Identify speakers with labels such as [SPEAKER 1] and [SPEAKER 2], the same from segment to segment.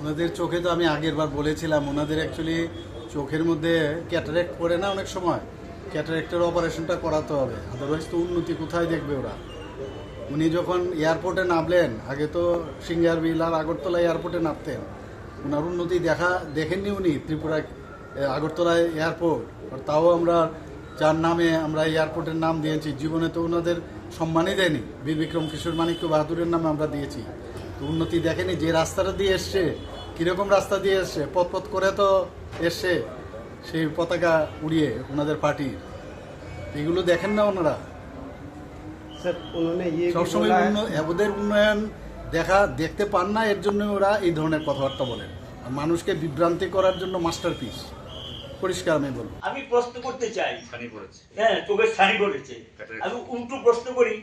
[SPEAKER 1] ওনাদের চোখে তো আমি আগের বার বলেছিলাম, ওনাদের অ্যাকচুয়ালি চোখের মধ্যে ক্যাটারেক্ট পড়ে না অনেক সময়? ক্যাটারেক্টের অপারেশনটা করাতে হবে আদারওয়াইজ তো উন্নতি কোথায় দেখবে ওরা? উনি যখন এয়ারপোর্টে নামলেন, আগে তো সিঙ্গারবিল আর আগরতলা এয়ারপোর্টে নামতেন। ওনার উন্নতি দেখা, দেখেননি উনি ত্রিপুরা আগরতলা এয়ারপোর্ট আর তাও আমরা যার নামে আমরা এয়ারপোর্টের নাম দিয়েছি, জীবনে তো ওনাদের সম্মানই দেয়নি। বীর বিক্রম কিশোর মানিক্য বাহাদুরের নামে আমরা দিয়েছি। উন্নতি দেখেনি যে রাস্তাটা দিয়ে এসছে কীরকম রাস্তা দিয়ে এসছে পথ করে তো এসছে সেই পতাকা উড়িয়ে ওনাদের পার্টির এগুলো দেখেন না ওনারা। সবসময় উন্নয়ন দেখা দেখতে পান না এর জন্য ওরা এই ধরনের কথাবার্তা বলেন মানুষকে বিভ্রান্তি করার জন্য মাস্টার পিস পরিষ্কার আমি বলব।
[SPEAKER 2] আমি প্রশ্ন করতে চাই। হ্যাঁ চোখের সানি করেছে। আমি উল্টু প্রশ্ন করি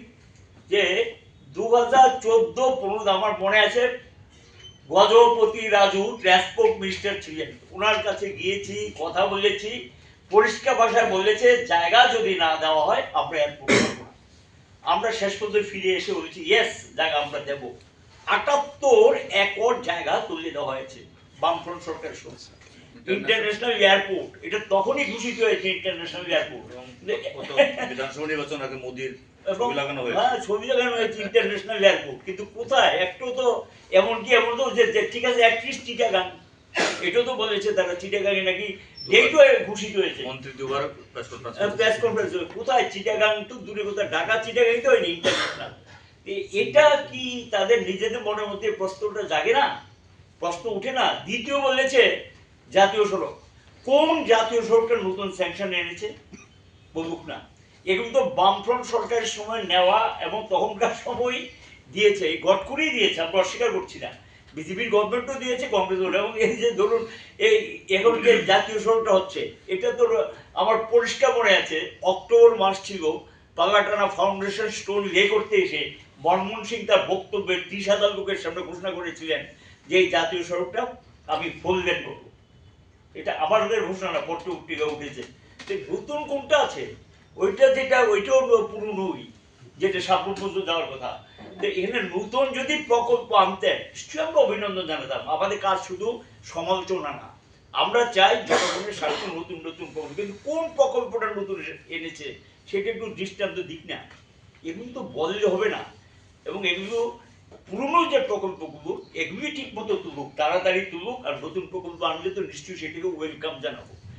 [SPEAKER 2] যে দু হাজার চোদ্দ পনেরো আমার মনে আছে, গজপতি রাজু ট্রান্সপোর্ট মিনিস্টার ছিলেন। ওনার কাছে গিয়েছি, কথা বলেছি, পরিষ্কার ভাষায় বলেছে, জায়গা যদি না দেওয়া হয়, আমরা করব আমরা শেষ পর্যন্ত ফিরে এসে বলেছি ইয়েস জায়গা আমরা দেব। আটাত্তর একর জায়গা তুলে দেওয়া হয়েছে, বামফ্রন্ট সরকারের সময় ইন্টারন্যাশনাল এয়ারপোর্ট এটা তখনই ঘোষিত হয়েছে ইন্টারন্যাশনাল এয়ারপোর্ট
[SPEAKER 3] বিধানসভা নির্বাচন আগে মোদির ছবি লাগানো হয়েছে।
[SPEAKER 2] হ্যাঁ ছবি লাগানো হয়েছে ইন্টারন্যাশনাল এয়ারপোর্ট কিন্তু কোথায়? একটু তো এমনকি এমন তো যে ঠিক আছে একত্রিশ চিটাগাং। এটাও তো বলেছে তারা চিটাগাঙে নাকি ডেটও ঘোষিত হয়েছে।
[SPEAKER 3] মন্ত্রী দুবার প্রেস
[SPEAKER 2] প্রেস কনফারেন্স কোথায়? চিটাগাং তো দূরে কোথায়? ঢাকা চিটাগাং তো হয়নি ইন্টারন্যাশনাল এটা কি তাদের নিজেদের মনের মধ্যে প্রশ্নটা জাগে না? প্রশ্ন উঠে না? দ্বিতীয় বলেছে জাতীয় সড়ক। কোন জাতীয় সড়কটা নতুন স্যাংশন এনেছে? বলুক না। এগুলো তো বামফ্রন্ট সরকারের সময় নেওয়া এবং তখনকার সময় দিয়েছে। এই গডকরি দিয়েছে, আমরা অস্বীকার করছি না। বিজেপির গভর্নমেন্টও দিয়েছে কংগ্রেস এবং এই যে ধরুন, এই এখন যে জাতীয় সড়কটা হচ্ছে, এটা তো আমার পরিষ্কার মনে আছে, অক্টোবর মাস ছিল পাল্লাটানা ফাউন্ডেশন স্টোন লে করতে এসে মনমোহন সিং তার বক্তব্যে ত্রিশ হাজার লোকের সামনে ঘোষণা করেছিলেন যে এই জাতীয় সড়কটা আমি ফুল লেন করব। এটা আমাদের ঘোষণা না পট্ট উঠিকা উঠেছে। তো নতুন কোনটা আছে? ওইটা যেটা, ওইটাও পুরনোই যেটা সাপুর পর্যন্ত যাওয়ার কথা। তো এখানে নতুন যদি প্রকল্প আনতেন নিশ্চয়ই আমরা অভিনন্দন জানাতাম। আমাদের কাজ শুধু সমালোচনা না। আমরা চাই জনগণের স্বার্থে নতুন নতুন প্রকল্প। কিন্তু কোন প্রকল্পটা নতুন এনেছে, সেটা একটু দৃষ্টান্ত দিক না। এগুলো তো বললে হবে না। এবং এগুলো পুরনো যে প্রকল্পগুলো, এগুলি ঠিক মতো তুলুক, তাড়াতাড়ি তুলুক, আর নতুন প্রকল্প আনলে তো নিশ্চয়ই সেটিকে ওয়েলকাম জানাব।